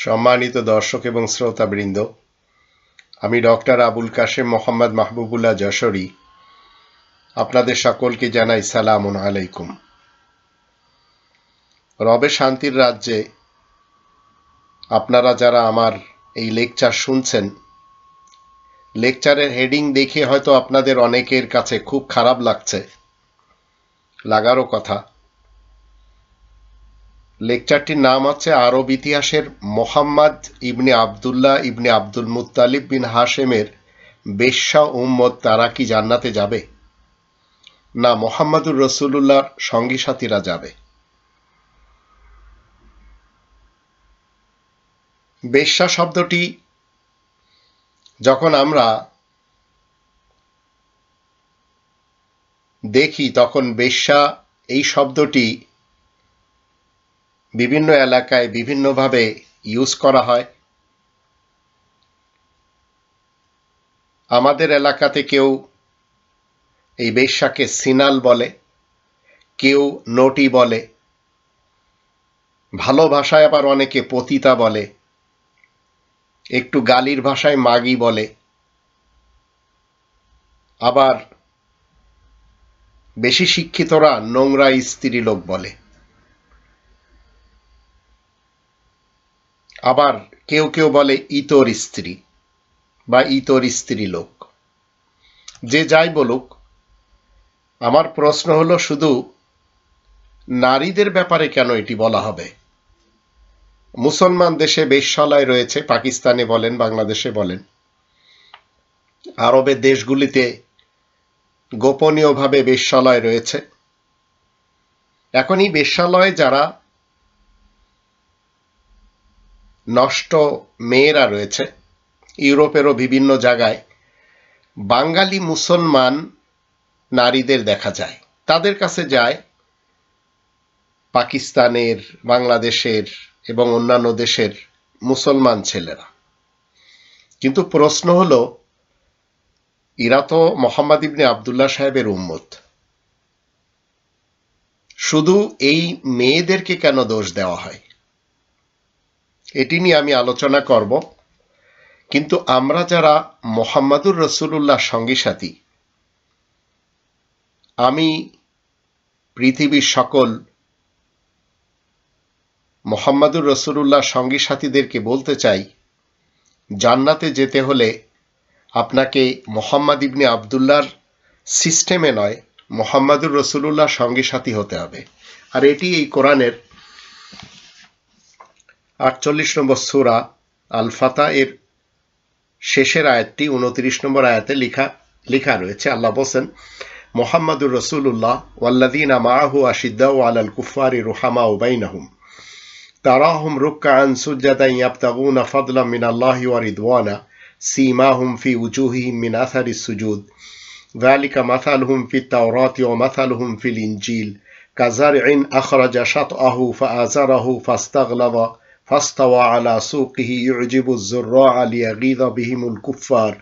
সম্মানিত দর্শক এবং শ্রোতাবৃন্দ, আমি ডক্টর আবুল কাশেম মোহাম্মদ মাহবুবুল্লাহ যশোরী। আপনাদের সকলকে জানাই সালাম আলাইকুম। রবে শান্তির রাজ্যে আপনারা যারা আমার এই লেকচার শুনছেন, লেকচারের হেডিং দেখে হয়তো আপনাদের অনেকের কাছে খুব খারাপ লাগছে। লাগারও কথা। লেকচারটির নাম হচ্ছে আরব ইতিহাসের Muhammad ibn Abdullah ibn Abdul Muttalib bin হাশেমের বেশ্যা উম্মত তারা কি জান্নাতে যাবে? না, মোহাম্মদুর রসুল্লাহর সঙ্গী সাথীরা যাবে। বেশ্যা শব্দটি যখন আমরা দেখি, তখন বেশ্যা এই শব্দটি বিভিন্ন এলাকায় বিভিন্নভাবে ইউজ করা হয়। আমাদের এলাকাতে কেউ এই বেশ্যাকে সিনাল বলে, কেউ নটি বলে, ভালো ভাষায় আবার অনেকে পতিতা বলে, একটু গালির ভাষায় মাগি বলে, আবার বেশি শিক্ষিতরা নোংরা স্ত্রী লোক বলে। আবার কেউ কেউ বলে ইতর স্ত্রী বা ইতর স্ত্রী লোক। যে যাই বলুক, আমার প্রশ্ন হলো শুধু নারীদের ব্যাপারে কেন এটি বলা হবে? মুসলমান দেশে বেশ্যালয় রয়েছে, পাকিস্তানে বলেন, বাংলাদেশে বলেন। আরবের দেশগুলিতে গোপনীয়ভাবে বেশ্যালয় রয়েছে। এখন এই বেশ্যালয়ে যারা নষ্ট মেয়েরা রয়েছে। ইউরোপেরও বিভিন্ন জায়গায় বাঙালি মুসলমান নারীদের দেখা যায়। তাদের কাছে যায় পাকিস্তানের, বাংলাদেশের এবং অন্যান্য দেশের মুসলমান ছেলেরা। কিন্তু প্রশ্ন হলো ইরা তো মোহাম্মদ ইবনে আবদুল্লাহ সাহেবের উম্মত। শুধু এই মেয়েদেরকে কেন দোষ দেওয়া হয়? এটি নিয়ে আমি আলোচনা করব। কিন্তু আমরা যারা মোহাম্মদুর রসুল্লাহ সঙ্গী সাথী, আমি পৃথিবীর সকল মোহাম্মদুর রসুল্লাহ সঙ্গী সাথীদেরকে বলতে চাই, জান্নাতে যেতে হলে আপনাকে মোহাম্মদ ইবনে আবদুল্লার সিস্টেমে নয়, মোহাম্মদুর রসুল্লাহ সঙ্গী সাথী হতে হবে। আর এটি এই কোরআনের আটচল্লিশ নম্বর সুরা আল ফাতা এর শেষের আয়াতটি উনত্রিশ নম্বর আয়াতে লিখা লেখা রয়েছে আল্লাহ বলছেন মোহাম্মদুর রসুল্লাহ ওয়াল্লাদিন মাহু আশিদ্দা আলাল কুফারি রুহামা উবাইনাহুম তারাহুম রুক্কান সুজ্জাদাই ইয়াবতাগুনা ফাদলাম মিন আল্লাহি ওয়া রিদওয়ানা سيماهم في وجوههم من أثر السجود ذلك مثلهم في التوراة ومثلهم في الإنجيل كزرع أخرج شطأه فآزره فاستغلظ فاستوى على سوقه يعجب الزراع ليغيظ بهم الكفار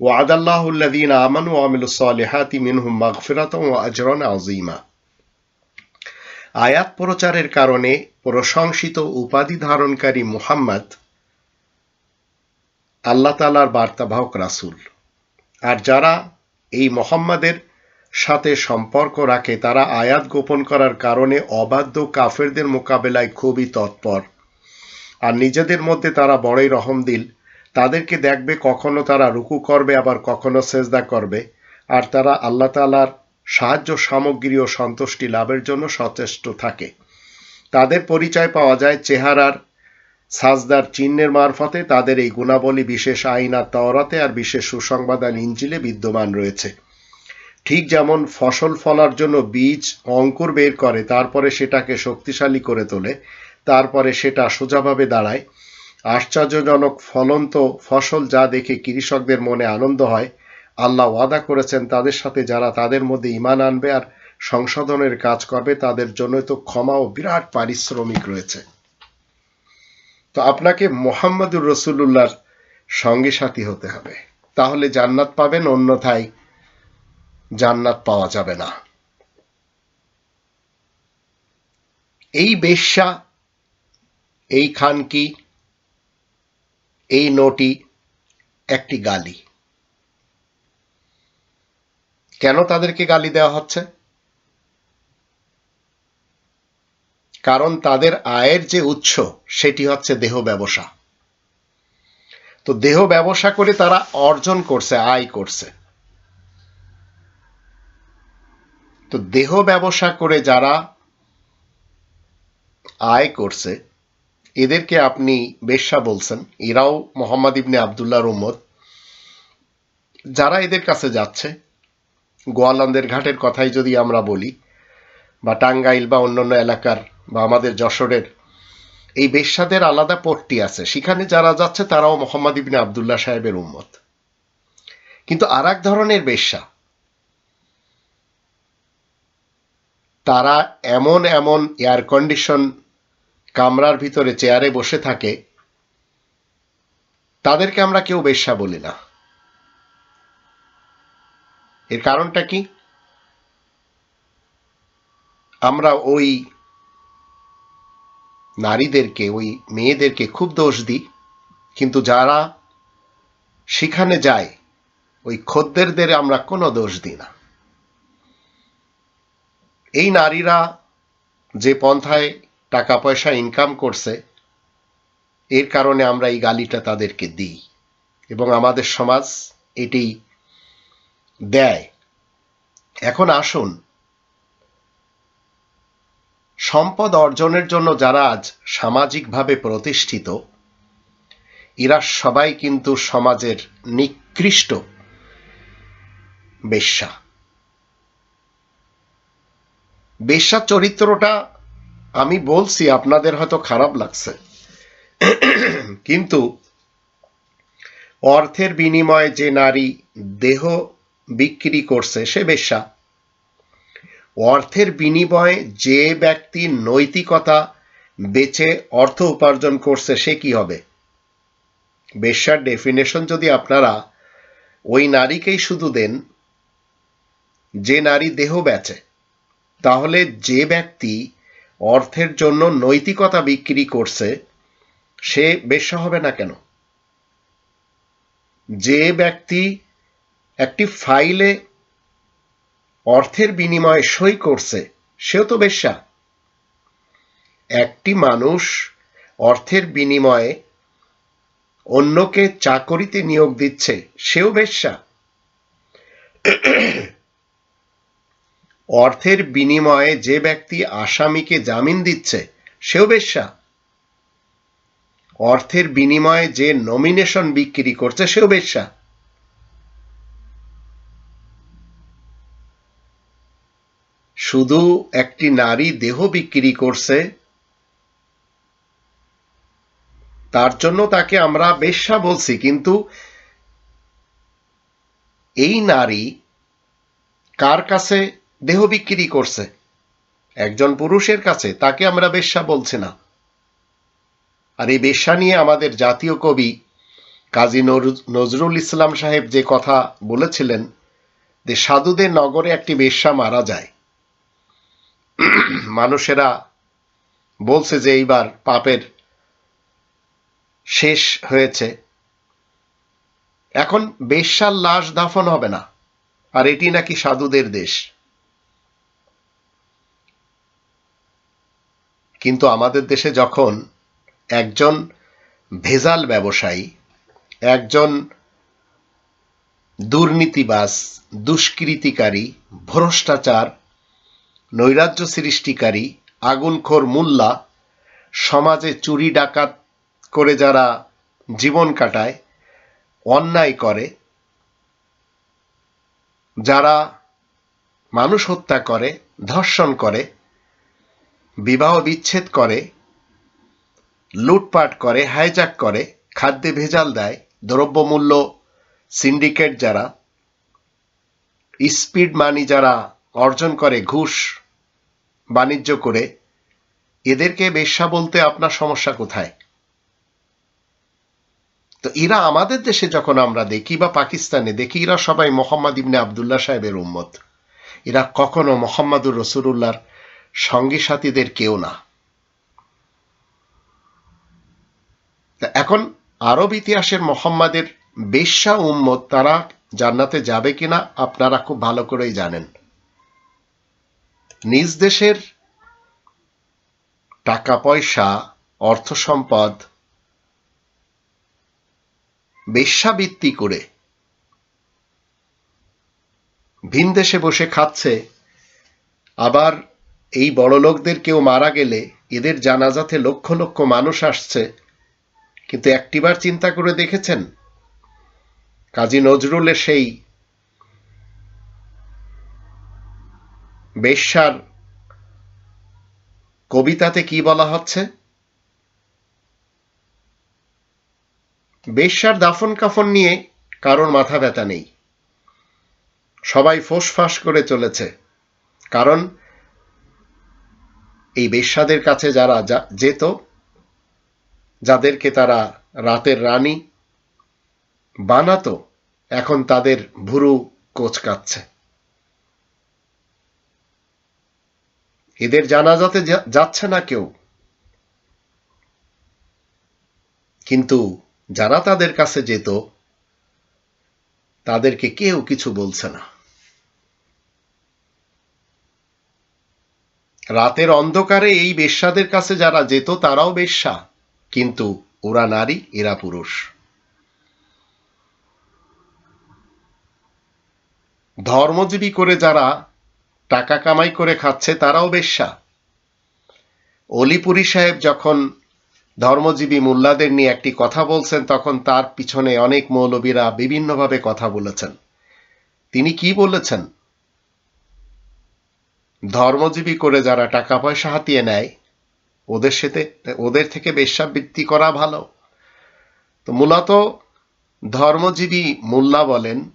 وعد الله الذين آمنوا وعملوا الصالحات منهم مغفرة وأجرا عظيما আয়াত প্রচারের কারণে প্রশংসিত উপাধি ধারণকারী মুহাম্মদ আল্লাহ তালার বার্তাবাহক রাসুল আর যারা এই মোহাম্মদের সাথে সম্পর্ক রাখে তারা আয়াত গোপন করার কারণে অবাধ্য কাফেরদের মোকাবেলায় খুবই তৎপর আর নিজেদের মধ্যে তারা বড়ই রহমদিল। তাদেরকে দেখবে কখনো তারা রুকু করবে, আবার কখনো সেজদা করবে। আর তারা আল্লাহ তালার সাহায্য সামগ্রী ও সন্তুষ্টি লাভের জন্য সচেষ্ট থাকে। তাদের পরিচয় পাওয়া যায় চেহারার সাজদার চিহ্নের মারফতে। তাদের এই গুণাবলী বিশেষ আইন আর তওরাতে আর বিশেষ সুসংবাদ আল ইঞ্জিলে বিদ্যমান রয়েছে। ঠিক যেমন ফসল ফলার জন্য বীজ অঙ্কুর বের করে, তারপরে সেটাকে শক্তিশালী করে তোলে তারপরে সেটা সোজাভাবে দাঁড়ায়। আশ্চর্যজনক ফলন্ত ফসল যা দেখে কৃষকদের মনে আনন্দ হয়। আল্লাহ ওয়াদা করেছেন তাদের সাথে যারা তাদের মধ্যে ইমান আনবে আর সংশোধনের কাজ করবে, তাদের জন্য তো ক্ষমা ও বিরাট পারিশ্রমিক রয়েছে। তো আপনাকে মোহাম্মদুর রসুল্লাহর সঙ্গে সাথী হতে হবে। তাহলে জান্নাত পাবেন, অন্যথায় জান্নাত পাওয়া যাবে না। এই বেশ্যা এই খানকি এই নোটি একটি গালি। কেন তাদেরকে গালি দেওয়া হচ্ছে? কারণ তাদের আয়ের যে উৎস, সেটি হচ্ছে দেহ ব্যবসা। তো দেহ ব্যবসা করে তারা অর্জন করছে, আয় করছে। তো দেহ ব্যবসা করে যারা আয় করছে এদেরকে আপনি বেশ্যা বলছেন। এরাও মোহাম্মদ ইবনে আবদুল্লাহর উম্মত। যারা এদের কাছে যাচ্ছে, গোয়ালন্দের ঘাটের কথাই যদি আমরা বলি, বা টাঙ্গাইল বা অন্যান্য এলাকার বা আমাদের যশোরের, এই বেশ্যাদের আলাদা পট্টি আছে। সেখানে যারা যাচ্ছে, তারাও মোহাম্মদ ইবনে আবদুল্লাহ সাহেবের উম্মত। কিন্তু আর ধরনের বেশ্যা, তারা এমন এমন এয়ার কন্ডিশন কামরার ভিতরে চেয়ারে বসে থাকে, তাদেরকে আমরা কেউ বেশ্যা বলি না। এর কারণটা কি? আমরা ওই নারীদেরকে, ওই মেয়েদেরকে খুব দোষ দিই, কিন্তু যারা সেখানে যায়, ওই খদ্দেরদের আমরা কোনো দোষ দিই না। এই নারীরা যে পন্থায় টাকা পয়সা ইনকাম করছে, এর কারণে আমরা এই গালিটা তাদেরকে দিই। এবং আমাদের সমাজ এটি দেয়। এখন আসুন, সম্পদ অর্জনের জন্য যারা আজ সামাজিকভাবে প্রতিষ্ঠিত, এরা সবাই কিন্তু সমাজের নিকৃষ্ট বেশ্যা। বেশ্যা চরিত্রটা আমি বলছি, আপনাদের হয়তো খারাপ লাগছে। কিন্তু অর্থের বিনিময়ে যে নারী দেহ বিক্রি করছে, সে বেশ্যা। অর্থের বিনিময়ে যে ব্যক্তি নৈতিকতা বেচে অর্থ উপার্জন করছে, সে কি হবে? বেশ্যার ডেফিনেশন যদি আপনারা ওই নারীকেই শুধু দেন, যে নারী দেহ বেচে, তাহলে যে ব্যক্তি অর্থের জন্য নৈতিকতা বিক্রি করছে, সে বেশ্যা হবে না কেন? যে ব্যক্তি একটি ফাইলে অর্থের বিনিময়ে সই করছে, সেও তো বেশ্যা। একটি মানুষ অর্থের বিনিময়ে অন্যকে চাকরিতে নিয়োগ দিচ্ছে, সেও বেশ্যা। অর্থের বিনিময়ে যে ব্যক্তি আসামিকে জামিন দিচ্ছে, সেও বেশ্যা। অর্থের বিনিময়ে যে নমিনেশন বিক্রি করছে, সেও বেশ্যা। শুধু একটি নারী দেহ বিক্রি করছে, তার জন্য তাকে আমরা বেশ্যা বলছি, কিন্তু এই নারী কার কাছে দেহ বিক্রি করছে। একজন পুরুষের কাছে তাকে আমরা বেশ্যা বলছি না। আর এই বেশ্যা নিয়ে আমাদের জাতীয় কবি কাজী নজরুল ইসলাম সাহেব যে কথা বলেছিলেন যে সাধুদের নগরে একটি বেশ্যা মারা যায়। মানুষেরা বলছে যে এইবার পাপের শেষ হয়েছে। এখন বেশ্যার লাশ দাফন হবে না। আর এটি নাকি সাধুদের দেশ। কিন্তু আমাদের দেশে যখন একজন ভেজাল ব্যবসায়ী, একজন দুর্নীতিবাজ, দুষ্কৃতিকারী, ভ্রষ্টাচার, নৈরাজ্য সৃষ্টিকারী, আগুনখোর মোল্লা, সমাজে চুরি, ডাকাত করে যারা জীবন কাটায়, অন্যায় করে, যারা মানুষ হত্যা করে, ধর্ষণ করে বিবাহ বিচ্ছেদ করে, লুটপাট করে হাইজাক করে, খাদ্যে ভেজাল দেয়, দ্রব্যমূল্য সিন্ডিকেট যারা স্পিড মানি যারা অর্জন করে, ঘুষ বাণিজ্য করে, এদেরকে বেশ্যা বলতে আপনার সমস্যা কোথায়? তো এরা আমাদের দেশে যখন আমরা দেখি বা পাকিস্তানে দেখি, এরা সবাই মোহাম্মদ ইবনে আবদুল্লাহ সাহেবের উম্মত। এরা কখনো মোহাম্মদুর রসুল্লাহর সঙ্গী সাথীদের কেউ না। এখন আরব ইতিহাসের মোহাম্মদের বেশ্যা উম্মত তারা জান্নাতে যাবে কিনা আপনারা খুব ভালো করেই জানেন। নিজ দেশের টাকা পয়সা, অর্থ সম্পদ বেশ্যাবৃত্তি করে ভিন দেশে বসে খাচ্ছে, আবার এই বড় লোকদের কেউ মারা গেলে এদের জানাজাতে লক্ষ লক্ষ মানুষ আসছে। কিন্তু একটিবার চিন্তা করে দেখেছেন? কাজী নজরুলের সেই বেশ্যার কবিতাতে কি বলা হচ্ছে? বেশ্যার দাফন কাফন নিয়ে কারোর মাথা ব্যথা নেই। সবাই ফোঁস ফাঁস করে চলেছে। কারণ এই বেশ্যাদের কাছে যারা যেত, যাদেরকে তারা রাতের রানী বানাতো, এখন তাদের ভুরু কোচকাচ্ছে এদের জানাজাতে যাচ্ছে না কেউ। কিন্তু যারা তাদের কাছে যেত, তাদেরকে কেউ কিছু বলছে না। রাতের অন্ধকারে এই বেশ্যাদের কাছে যারা যেত, তারাও বেশ্যা। কিন্তু ওরা নারী, এরা পুরুষ। ধর্মজীবী করে যারা টাকা কামাই করে খাচ্ছে, তারাও বেশ্যা। অলিপুরি সাহেব যখন ধর্মজীবী মোল্লাদের নিয়ে একটি কথা বলছেন, তখন তার পিছনে অনেক মৌলবীরা বিভিন্নভাবে কথা বলেছেন। তিনি কি বলেছেন? ধর্মজীবী করে যারা টাকা পয়সা হাতিয়ে নেয়, ওদের সাথে ওদের থেকে বেশ্যাবৃত্তি করা ভালো। তো মূলত ধর্মজীবী মোল্লা বলেন,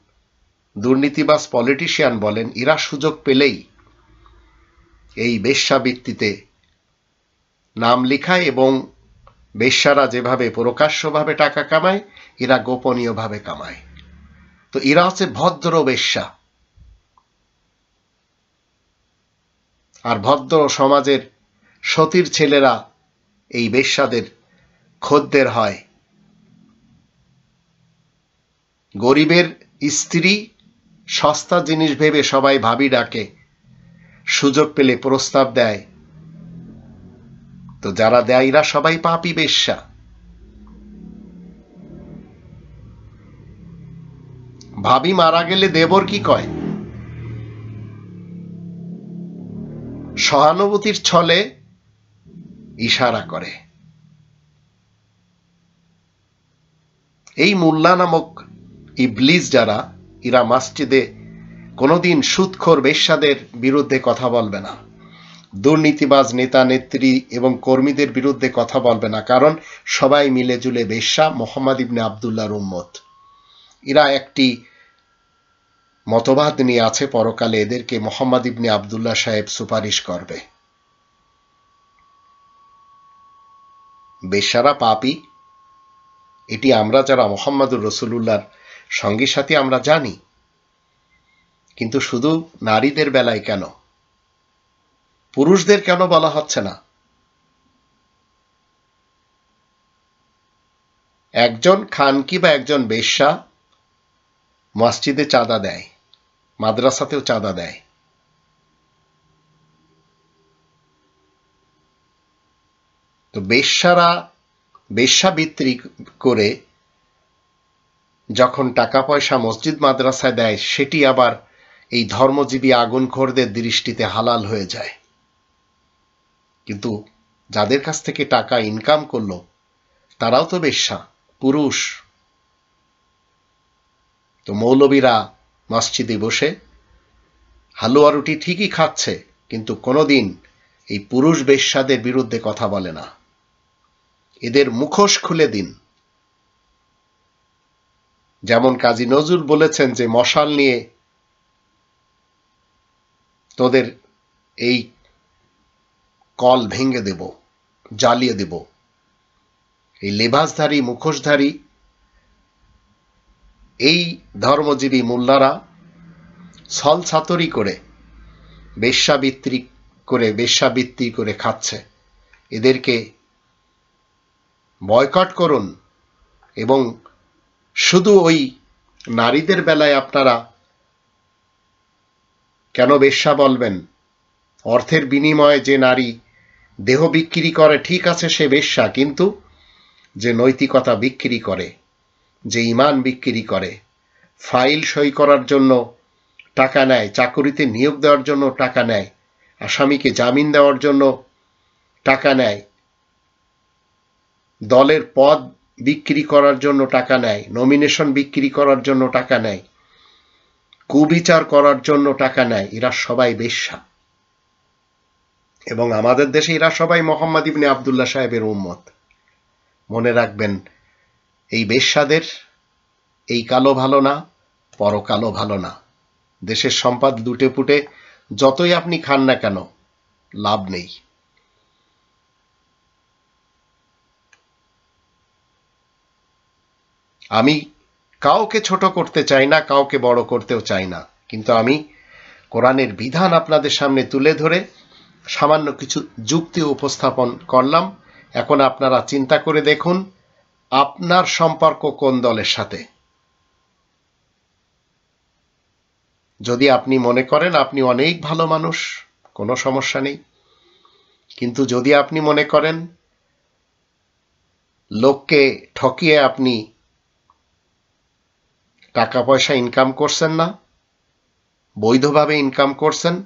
দুর্নীতিবাজ পলিটিশিয়ান বলেন, এরা সুযোগ পেলেই এই বেশ্যাবৃত্তিতে নাম লিখায় এবং বেশ্যারা যেভাবে প্রকাশ্যভাবে টাকা কামায়, এরা গোপনীয়ভাবে কামায়। তো এরা হচ্ছে ভদ্র বেশ্যা আর ভদ্র সমাজের সতীর ছেলেরা এই বেশ্যাদের খদ্দের হয়। গরিবের স্ত্রী সস্তা জিনিস ভেবে সবাই ভাবি ডাকে, সুযোগ পেলে প্রস্তাব দেয়। তো যারা দেয়, এরা সবাই পাপি বেশ্যা। ভাবি মারা গেলে দেবর কি কয়? সহানুভূতির ছলে ইশারা করে। এই মোল্লা নামক ইবলিস যারা, ইরা মাসজিদে কোনোদিন সুৎখোর বেশ্যাদের বিরুদ্ধে কথা বলবে না। দুর্নীতিবাজ নেতা, নেত্রী এবং কর্মীদের বিরুদ্ধে কথা বলবে না, কারণ সবাই মিলে জুলে বেশ্যা মোহাম্মদ ইবনে আবদুল্লাহর উম্মত। এরা একটি মতবাদ নিয়ে আছে পরকালে এদেরকে মোহাম্মদ ইবনে আবদুল্লাহ সাহেব সুপারিশ করবে। বেশারা পাপি? এটি আমরা যারা মোহাম্মদুর রসুল্লাহর সঙ্গী সাথী আমরা জানি। কিন্তু শুধু নারীদের বেলায় কেন? পুরুষদের কেন বলা হচ্ছে না? একজন খানকি বা একজন বেশ্যা মসজিদে চাঁদা দেয়। মাদ্রাসাতেও চাঁদা দেয়। তো বেশ্যারা বেশ্যাবৃত্তি করে যখন টাকা পয়সা মসজিদ মাদ্রাসায় দেয়, সেটি আবার এই ধর্মজীবী আগুনখোরদের দৃষ্টিতে হালাল হয়ে যায়। কিন্তু যাদের কাছ থেকে টাকা ইনকাম করল, তারাও তো বেশ্যা, পুরুষ। তো মৌলবীরা মসজিদে বসে। হালুয়া রুটি ঠিকই খাচ্ছে, কিন্তু কোনোদিন এই পুরুষ বেশ্যাদের বিরুদ্ধে কথা বলে না। এদের মুখোশ খুলে দিন। যেমন কাজী নজরুল বলেছেন যে, মশাল নিয়ে তোদের এই কল ভেঙে দেব, জ্বালিয়ে দেব। এই লেবাসধারী, মুখোশধারী এই ধর্মজীবী মোল্লারা ছল ছাতরি করে বেশ্যাবৃত্তি করে বেশ্যাবৃত্তি করে খাচ্ছে। এদেরকে বয়কট করুন এবং শুধু ওই নারীদের বেলায় আপনারা কেন বেশ্যা বলবেন? অর্থের বিনিময়ে যে নারী দেহ বিক্রি করে, ঠিক আছে সে বেশ্যা, কিন্তু যে নৈতিকতা বিক্রি করে যে ইমান বিক্রি করে। ফাইল সই করার জন্য টাকা নেয়, চাকুরিতে নিয়োগ দেওয়ার জন্য টাকা নেয়, আসামিকে জামিন দেওয়ার জন্য টাকা নেয়, দলের পদ বিক্রি করার জন্য টাকা নেয় নমিনেশন বিক্রি করার জন্য টাকা নেয়, কুবিচার করার জন্য টাকা নেয়, এরা সবাই বেশ্যা। এবং আমাদের দেশে এরা সবাই মোহাম্মদ ইবনে আবদুল্লাহ সাহেবের উম্মত। মনে রাখবেন এই বেশ্যাদের, এই কালো ভালো না পরকালো ভালো না। দেশের সম্পদ লুটে পুটে, যতই আপনি খান না কেন, লাভ নেই। আমি কাউকে ছোট করতে চাই না, কাউকে বড় করতেও চাই না। কিন্তু আমি কোরআনের বিধান আপনাদের সামনে তুলে ধরে সামান্য কিছু যুক্তি উপস্থাপন করলাম। এখন আপনারা চিন্তা করে দেখুন আপনার সম্পর্ক কোন দলের সাথে? যদি আপনি মনে করেন আপনি অনেক ভালো মানুষ, কোনো সমস্যা নেই। কিন্তু যদি আপনি মনে করেন লোককে ঠকিয়ে আপনি টাকা পয়সা ইনকাম করছেন না, বৈধভাবে ইনকাম করছেন,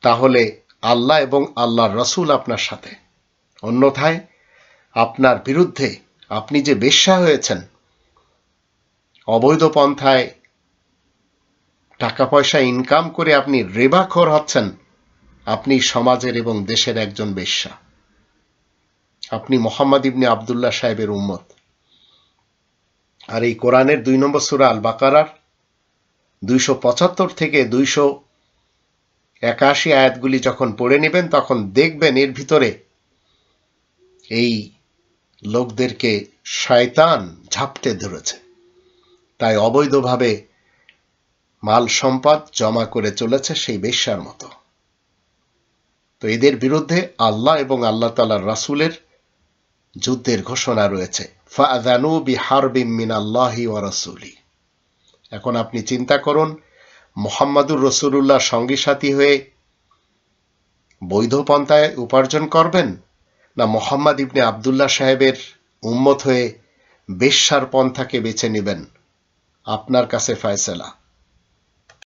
তাহলে আল্লাহ এবং আল্লাহর রসুল আপনার সাথে। অন্যথায় আপনার বিরুদ্ধে আপনি যে বেশ্যা হয়েছেন, অবৈধ পন্থায় টাকা পয়সা ইনকাম করে আপনি রেবাখর হচ্ছেন, আপনি সমাজের এবং দেশের একজন বেশ্যা। আপনি মোহাম্মদ ইবনে আবদুল্লাহ সাহেবের উম্মত। আর এই কোরআনের দুই নম্বর সুরা আল বাকারার দুইশো পঁচাত্তর থেকে দুইশো একাশি আয়াতগুলি যখন পড়ে নেবেন, তখন দেখবেন এর ভিতরে এই লোকদেরকে শয়তান ঝাপটে ধরেছে। তাই অবৈধভাবে মাল সম্পদ জমা করে চলেছে সেই বেশ্যার মতো। তো এদের বিরুদ্ধে আল্লাহ এবং আল্লাহ তালার রাসুলের যুদ্ধের ঘোষণা রয়েছে। আল্লাহি রাসূলি। এখন আপনি চিন্তা করুন, মোহাম্মদুর রসুল্লাহ সঙ্গী সাথী হয়ে বৈধ পন্থায় উপার্জন করবেন? না মোহাম্মদ ইবনে আবদুল্লাহ সাহেবের উম্মত হয়ে বেশ্যার পন্থাকে বেছে নেবেন আপনার কাছে ফয়সলা।